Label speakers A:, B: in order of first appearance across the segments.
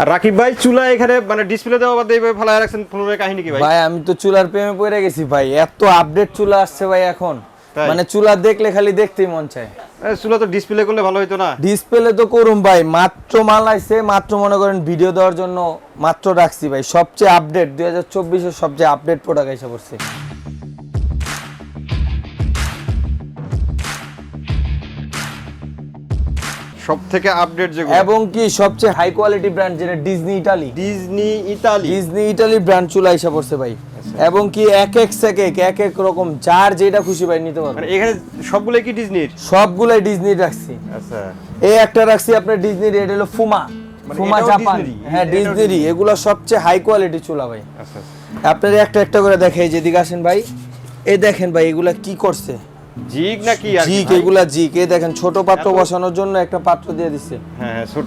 A: আর রাকিব ভাই চুলা এখানে মানে ডিসপ্লে দেওয়া বাদে এইভাবে ফেলা রাখছেন কাহিনী কি ভাই?
B: ভাই আমি তো চুলার প্রেমে পড়ে গেছি ভাই। এত আপডেট চুলা আসছে ভাই এখন। মানে চুলা দেখলে খালি দেখতেই মন চায়।
A: চুলা তো ডিসপ্লে করলে ভালো হতো না।
B: ডিসপ্লে তো করুম ভাই। মাত্র মাল আইছে মাত্র মনে করেন ভিডিও দেওয়ার জন্য মাত্র রাখছি ভাই। সবচেয়ে আপডেট দুই হাজার চব্বিশের সবচেয়ে আপডেট প্রোডাক্ট এসে পড়ছে।
A: সব থেকে আপডেট যেগুলো?
B: এবং কি সবচেয়ে হাই কোয়ালিটি ব্র্যান্ড যেটা Disney Italy
A: Disney Italy
B: Disney Italy brand চুলা এসে পড়ছে ভাই। এবং কি এক এক সেকেক এক এক রকম যার যেটা খুশি ভাই নিতে পারবে।
A: মানে এখানে সবগুলো কি ডিজনির
B: সবগুলাই ডিজনি রাখছি।
A: আচ্ছা।
B: এই একটা রাখছি আপনার ডিজনি রেড হলো ফুমা ফুমা জাপান হ্যাঁ ডিজনিরই এগুলো সবচেয়ে হাই কোয়ালিটি চুলা ভাই।
A: আচ্ছা
B: আপনার একটা একটা করে দেখাই যেদিকে আসেন ভাই এ দেখেন ভাই এগুলা কি করছে?
A: জিগ নাকি ভাই?
B: এগুলা জিগ। এই দেখেন ছোট পাত্র বসানোর জন্য একটা পাত্র দিয়ে দিচ্ছে
A: হ্যাঁ হ্যাঁ, ছোট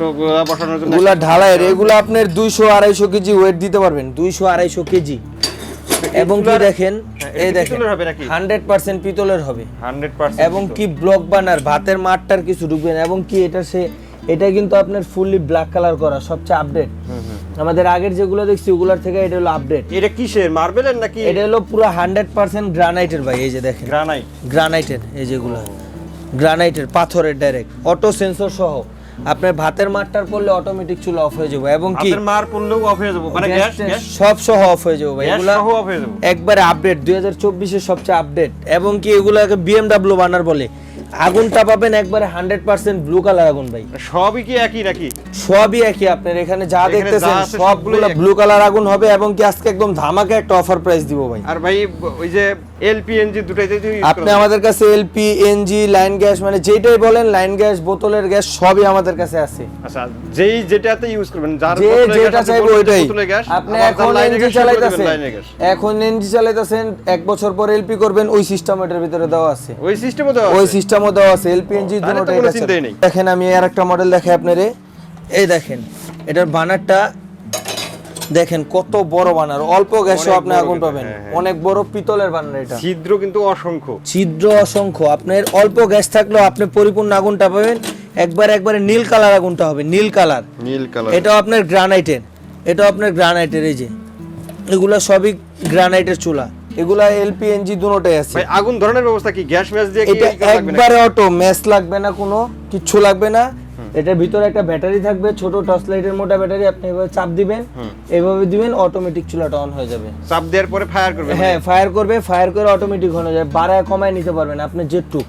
A: বসানোর জন্য
B: এগুলা ঢালাইয়ের এগুলা আপনার দুইশো আড়াইশো কেজি ওয়েট দিতে পারবেন দুইশো আড়াইশো কেজি। এবং কি দেখেন
A: হ্যাঁ,
B: এই দেখেন
A: পিতলের হবে নাকি?
B: হান্ড্রেড পার্সেন্ট পিতলের হবে।
A: 100%
B: এবং কি ব্লক বানার ভাতের মাঠটার কিছু ঢুকবে না। এবং কি এটা সে এটা কিন্তু আপনার ফুললি ব্ল্যাক কালার করা সবচেয়ে আপডেট আমাদের আগের যেগুলো দেখছি ওগুলোর থেকে এটা হলো আপডেট
A: এটা কিসের মার্বেলের নাকি?
B: এটা হলো পুরো হান্ড্রেড পার্সেন্ট গ্রানাইটের ভাই এই যে দেখেন।
A: গ্রানাইট
B: গ্রানাইটের এই যেগুলো। গ্রানাইটের পাথরের ডাইরেক্ট অটো সেন্সর সহ। আপনার ভাতের মারটার পড়লে অটোমেটিক চুলা অফ হয়ে যাবে। এবং কি?
A: আপনার মার পড়লেও অফ হয়ে যাব। মানে গ্যাস
B: সব সহ অফ হয়ে যাবে ভাই। এগুলা
A: সহ অফ হয়ে যাব।
B: একবারে আপডেট দুই হাজার চব্বিশের সবচেয়ে আপডেট এবং কি এগুলোকে বিএমডাব্লিউ বানার বলে। আগুনটা পাবেন একবারে হান্ড্রেড পার্সেন্ট ব্লু কালার আগুন ভাই।
A: সবই কি একই নাকি?
B: সবই একই আপনার এখানে যা দেখতেছেন সবগুলো ব্লু কালার আগুন হবে এবং কি আজকে একদম ধামাকা একটা অফার প্রাইস দিব ভাই।
A: আর ভাই ওই যে এলপিএনজি ইউজ
B: আপনি আমাদের কাছে এলপি এনজি লাইন গ্যাস মানে যেটাই বলেন লাইন গ্যাস বোতলের গ্যাস সবই আমাদের কাছে আছে।
A: আচ্ছা যেই যেটাতে ইউজ করবেন যার
B: যেটা চাইব ওইটাই। আপনি এখন এনজি চালাইতেছেন। এখন এনজি চালাইতেছেন এক বছর পর এলপি করবেন ওই সিস্টেম এটার ভিতরে দেওয়া আছে।
A: ওই সিস্টেমও তো
B: ওই সিস্টেমও দেওয়া আছে এলপি এনজি
A: তাহলে তো
B: দুটোটাই
A: কোনো
B: আছে
A: চিন্তাই নেই।
B: দেখেন আমি আর একটা মডেল দেখাই আপনারে। এই দেখেন এটার বানারটা দেখেন কত বড় বানার অল্প গ্যাসও আপনি আগুন পাবেন।
A: হ্যাঁ, হ্যাঁ।
B: অনেক বড় পিতলের বানার এটা।
A: ছিদ্র কিন্তু অসংখ্য।
B: ছিদ্র অসংখ্য। আপনার অল্প গ্যাস থাকলেও আপনি পরিপূর্ণ আগুনটা পাবেন। একবার একবারে নীল কালার আগুনটা হবে নীল কালার।
A: নীল কালার।
B: এটাও আপনার গ্রানাইটের এটা আপনার গ্রানাইটের এই যে। এগুলো সবই গ্রানাইটের চুলা। এগুলা এলপি এনজি দুটোটাই আছে।
A: ভাই আগুন ধরনের ব্যবস্থা কি? গ্যাস ম্যাচ দিয়ে কি
B: এটা? একবারে অটো ম্যাচ লাগবে না কোনো কিচ্ছু লাগবে না। এটার ভিতরে একটা ব্যাটারি থাকবে ছোট টর্চ লাইটের মোটা ব্যাটারি আপনি এভাবে চাপ দিবেন এভাবে দিবেন অটোমেটিক চুলাটা অন হয়ে যাবে।
A: চাপ দেওয়ার পরে ফায়ার করবে
B: হ্যাঁ ফায়ার করবে ফায়ার করে অটোমেটিক হয়ে যাবে। বাড়ায় কমায় নিতে পারবেন আপনি যেটুক।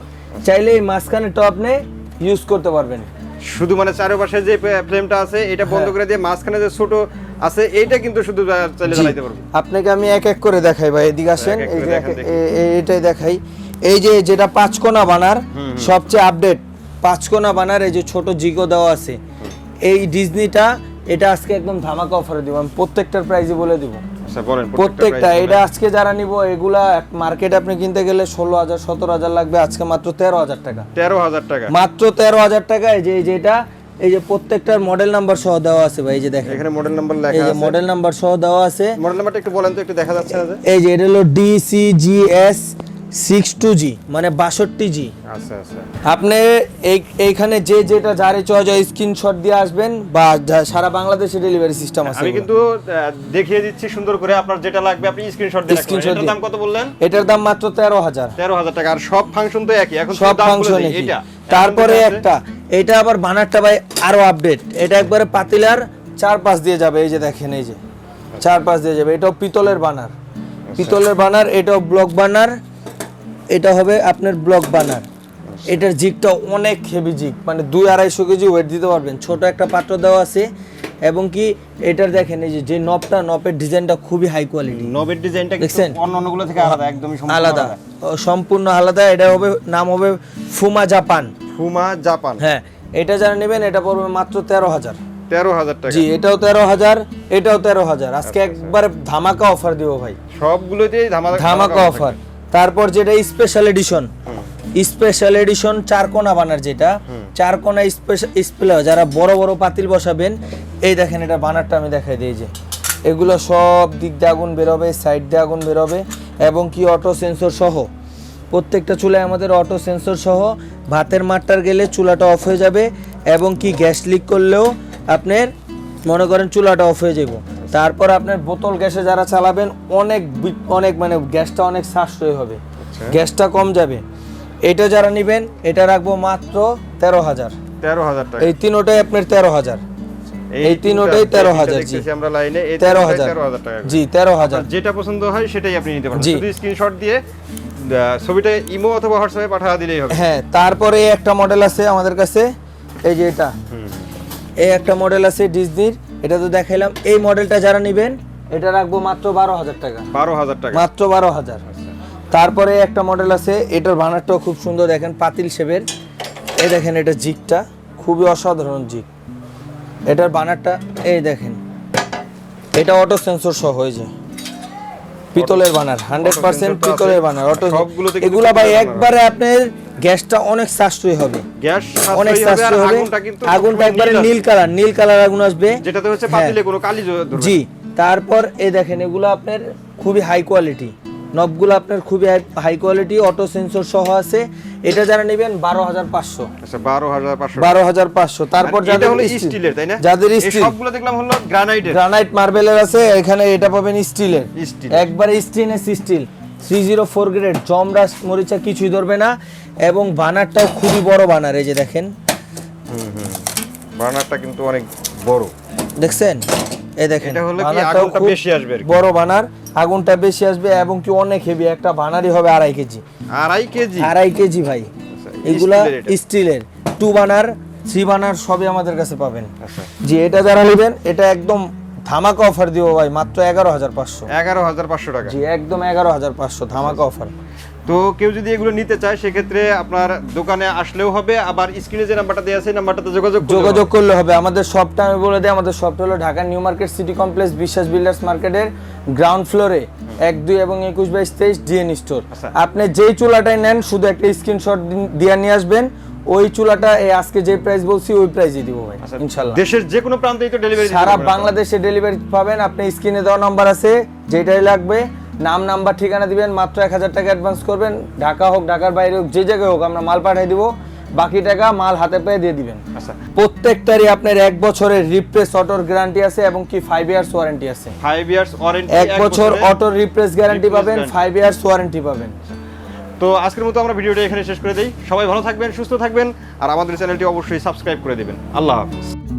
B: চাইলে এই মাঝখানেটা আপনি ইউজ করতে পারবেন।
A: শুধু মানে চারপাশে যে ফ্লেমটা আছে এটা বন্ধ
B: হ্যাঁ।
A: করে দিয়ে মাঝখানে যে ছোট আছে এইটা কিন্তু শুধু চাইলে পারব।
B: আপনাকে আমি এক এক করে দেখাই ভাই এদিকে আসেন এই যে এটাই দেখাই। এই যে যেটা পাঁচ কোনা বানার সবচেয়ে আপডেট পাঁচ কোনা বানার এই যে ছোট জিগো দেওয়া আছে এই ডিজনিটা এটা আজকে একদম ধামাকা অফারে দিব আমি প্রত্যেকটার প্রাইসই বলে দিব।
A: আচ্ছা
B: প্রত্যেকটা এটা আজকে যারা নিব এগুলা মার্কেট আপনি কিনতে গেলে ষোলো হাজার সতেরো হাজার লাগবে আজকে মাত্র তেরো হাজার টাকা।
A: তেরো হাজার টাকা।
B: মাত্র তেরো হাজার টাকা এই যে এই যে এটা এই যে প্রত্যেকটার মডেল নাম্বার সহ দেওয়া আছে ভাই এই যে দেখেন।
A: এখানে মডেল নাম্বার লেখা আছে এই যে
B: মডেল নাম্বার সহ দেওয়া আছে।
A: মডেল নাম্বারটা একটু বলেন তো একটু দেখা যাচ্ছে না
B: এই যে এটা হলো ডিসিজিএস সিক্স টু জি মানে বাষট্টি জি।
A: আচ্ছা আচ্ছা।
B: আপনি এই এইখানে যে যেটা যারে চয়েস হয় স্ক্রিনশট দিয়ে আসবেন বা সারা বাংলাদেশে ডেলিভারি সিস্টেম আছে
A: আমি কিন্তু দেখিয়ে দিচ্ছি সুন্দর করে আপনার যেটা লাগবে আপনি স্ক্রিনশট দিয়ে
B: Screenshot
A: এটার দাম কত বললেন?
B: এটার দাম মাত্র তেরো হাজার।
A: তেরো হাজার টাকা আর সব ফাংশন তো একই। এখন
B: সব ফাংশন
A: এটা
B: তারপরে একটা এটা আবার বানারটা ভাই আরও আপডেট এটা একবারে পাতিলার চার পাঁচ দিয়ে যাবে এই যে দেখেন এই যে। চার পাঁচ দিয়ে যাবে। এটাও পিতলের বানার। পিতলের বানার এটাও ব্লক বানার। এটা হবে আপনার ব্লক বানার এটার জিগটা অনেক হেভি জিগ মানে দুই আড়াইশো কেজি ওয়েট দিতে পারবেন। ছোট একটা পাত্র দেওয়া আছে এবং কি এটার দেখেন এই যে নবটা নবের ডিজাইনটা খুবই হাই কোয়ালিটি
A: নবের ডিজাইনটা
B: দেখছেন?
A: অন্যগুলো থেকে আলাদা একদমই
B: আলাদা। সম্পূর্ণ আলাদা। এটা হবে নাম হবে ফুমা জাপান
A: ফুমা জাপান
B: হ্যাঁ এটা যারা নেবেন এটা পড়বে মাত্র তেরো হাজার।
A: তেরো হাজার টাকা।
B: জি এটাও তেরো হাজার এটাও তেরো হাজার। আজকে একবারে ধামাকা অফার দিব ভাই।
A: সবগুলোতেই ধামাকা
B: অফার তারপর যেটা স্পেশাল এডিশন স্পেশাল এডিশন চার কোনা বানার যেটা চার কোনা স্পেশাল যারা বড় বড় পাতিল বসাবেন এই দেখেন এটা বানারটা আমি দেখাই দিই যে। এগুলো সব দিক দিয়ে আগুন বেরোবে সাইড দিয়ে আগুন বেরোবে এবং কি অটো সেন্সর সহ। প্রত্যেকটা চুলায় আমাদের অটো সেন্সর সহ ভাতের মাঠটার গেলে চুলাটা অফ হয়ে যাবে এবং কি গ্যাস লিক করলেও আপনার মনে করেন চুলাটা অফ হয়ে যাব। তারপর আপনার বোতল গ্যাসে যারা চালাবেন অনেক অনেক মানে গ্যাসটা অনেক সাশ্রয় হবে। গ্যাসটা কম যাবে। এটা যারা নেবেন এটা রাখব মাত্র তেরো হাজার।
A: তেরো হাজার টাকা।
B: এই তিনোটাই আপনার তেরো হাজার। এই তিনোটাই
A: তিনটা-
B: তেরো হাজার, জি।
A: আমরা লাইনে
B: তেরো হাজার।
A: টাকা
B: জি তেরো হাজার।
A: যেটা পছন্দ হয় সেটাই আপনি নিতে পারেন।
B: জি।
A: শুধু স্ক্রিনশট দিয়ে ছবিটা ইমো অথবা হোয়াটসঅ্যাপে পাঠা দিলেই হবে।
B: হ্যাঁ তারপরে একটা মডেল আছে আমাদের কাছে। এই যে এটা। এই একটা মডেল আছে ডিজনির এটা তো দেখাইলাম। এই মডেলটা যারা নেবেন এটা রাখব মাত্র বারো হাজার টাকা।
A: বারো হাজার টাকা।
B: মাত্র বারো হাজার। তারপরে একটা মডেল আছে এটার বানারটাও খুব সুন্দর দেখেন পাতিল শেপের। এই দেখেন এটা জিকটা খুবই অসাধারণ জিক। এটার বানারটা এই দেখেন। এটা অটো সেন্সর সহ হয়ে যায় পিতলের বানার হান্ড্রেড পার্সেন্ট। পিতলের বানার অটো এগুলা ভাই একবারে আপনার গ্যাসটা অনেক সাশ্রয় হবে।
A: গ্যাস
B: অনেক
A: সাশ্রয়ী হবে। আগুনটা
B: একবারে
A: নীল
B: কালার নীল কালার আগুন আসবে।
A: যেটাতে হচ্ছে
B: হ্যাঁ।
A: পাতিলে কোনো কালি জি।
B: তারপর এই দেখেন এগুলো আপনার খুবই হাই কোয়ালিটি নবগুলো আপনার খুবই হাই কোয়ালিটি অটো সেন্সর সহ আছে। এটা যারা নেবেন বারো হাজার পাঁচশো।
A: আচ্ছা বারো হাজার পাঁচশো।
B: বারো হাজার পাঁচশো। তারপর যাদের
A: হলো স্টিলের তাই না?
B: যাদের স্টিল
A: সবগুলো দেখলাম হলো গ্রানাইটের
B: গ্রানাইট মার্বেলের আছে এখানে এটা পাবেন স্টিলের
A: স্টিল
B: একবারে stainless steel three zero four grade জমরাস মরিচা কিছুই ধরবে না এবং বানারটাও খুবই বড় বানার এই যে দেখেন।
A: বার্নারটা কিন্তু অনেক বড়।
B: দেখছেন? এই দেখেন
A: এটা হলো কি আগুনটা বেশি আসবে
B: বড় বানার আগুনটা বেশি আসবে এবং কি অনেক হেভি একটা বানারই হবে আড়াই কেজি।
A: আড়াই কেজি?
B: আড়াই কেজি ভাই।
A: আচ্ছা,
B: এগুলা
A: স্টিলের
B: স্টিলের। টু বানার থ্রি বানার সবই আমাদের কাছে পাবেন।
A: আচ্ছা।
B: জি এটা যারা নেবেন এটা একদম ধামাকা অফার দিব ভাই মাত্র এগারো হাজার পাঁচশো।
A: এগারো হাজার পাঁচশো টাকা।
B: জি একদম এগারো হাজার পাঁচশো ধামাকা অফার।
A: তো কেউ যদি এগুলো নিতে চায় সেক্ষেত্রে আপনার দোকানে আসলেও হবে আবার স্ক্রিনে যে নাম্বারটা দেওয়া আছে নাম্বারটাতে যোগাযোগ
B: যোগাযোগ করলে হবে। আমাদের শপটা আমি বলে দিই আমাদের শপটা হলো Dhaka new market city complex Biswas builders মার্কেটের গ্রাউন্ড ফ্লোরে এক দুই এবং একুশ বাইশ তেইশ ডিএন স্টোর
A: আচ্ছা।
B: আপনি যেই চুলাটাই নেন শুধু একটা স্ক্রিনশট দিয়ে নিয়ে আসবেন। ওই চুলাটা এই আজকে যে প্রাইস বলছি ওই প্রাইসই দিব ভাই
A: আচ্ছা,
B: ইনশাল্লাহ।
A: দেশের যে কোনো প্রান্তেই তো ডেলিভারি
B: সারা বাংলাদেশে ডেলিভারি পাবেন। আপনি স্ক্রিনে দেওয়া নাম্বার আছে যেটাই লাগবে। নাম নাম্বার ঠিকানা দিবেন মাত্র এক হাজার টাকা অ্যাডভান্স করবেন। ঢাকা হোক ঢাকার বাইরে হোক যে জায়গায় হোক আমরা মাল পাঠিয়ে দিব। বাকি টাকা মাল হাতে পেয়ে দিয়ে দিবেন।
A: আচ্ছা।
B: প্রত্যেকটারই আপনার এক বছরের রিপ্লেস অটোর গ্যারান্টি আছে এবং কি ফাইভ ইয়ার্স ওয়ারেন্টি আছে।
A: ফাইভ ইয়ার্স ওয়ারেন্টি
B: এক বছর অটোর রিপ্লেস গ্যারান্টি পাবেন। ফাইভ ইয়ার্স ওয়ারেন্টি পাবেন।
A: তো আজকের মতো আমরা ভিডিওটা এখানে শেষ করে দিই। সবাই ভালো থাকবেন, সুস্থ থাকবেন, আর আমাদের চ্যানেলটি অবশ্যই সাবস্ক্রাইব করে দেবেন। আল্লাহ হাফিজ।